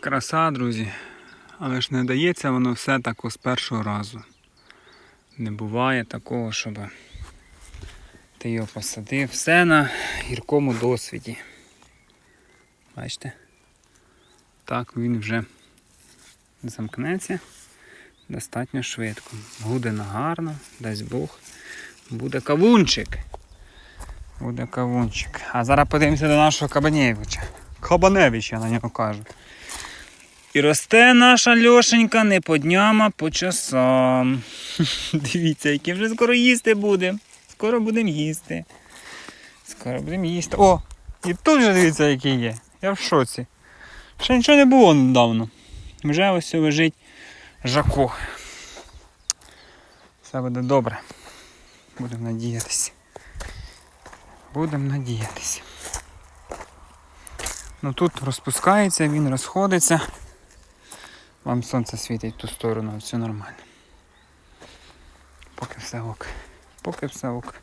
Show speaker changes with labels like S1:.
S1: Краса, друзі. Але ж не дається воно все так з першого разу. Не буває такого, щоб ти його посадив. Все на гіркому досвіді. Бачите? Так він вже замкнеться достатньо швидко. Буде гарно, дасть Бог. Буде кавунчик. Буде кавунчик. А зараз подивимося до нашого Кабанєвича. Кабаневич, я на нього кажу. І росте наша Льошенька не по дням, а по часам. Дивіться, який вже скоро їсти буде. Скоро будемо їсти. Скоро будемо їсти. О! І тут же дивіться, який є. Я в шоці. Ще нічого не було недавно. Вже ось лежить жако. Все буде добре. Будемо надіятися. Будемо надіятися. Ну тут розпускається, він розходиться. Вам сонце світить в ту сторону, все нормально. Поки все ок. Поки все ок.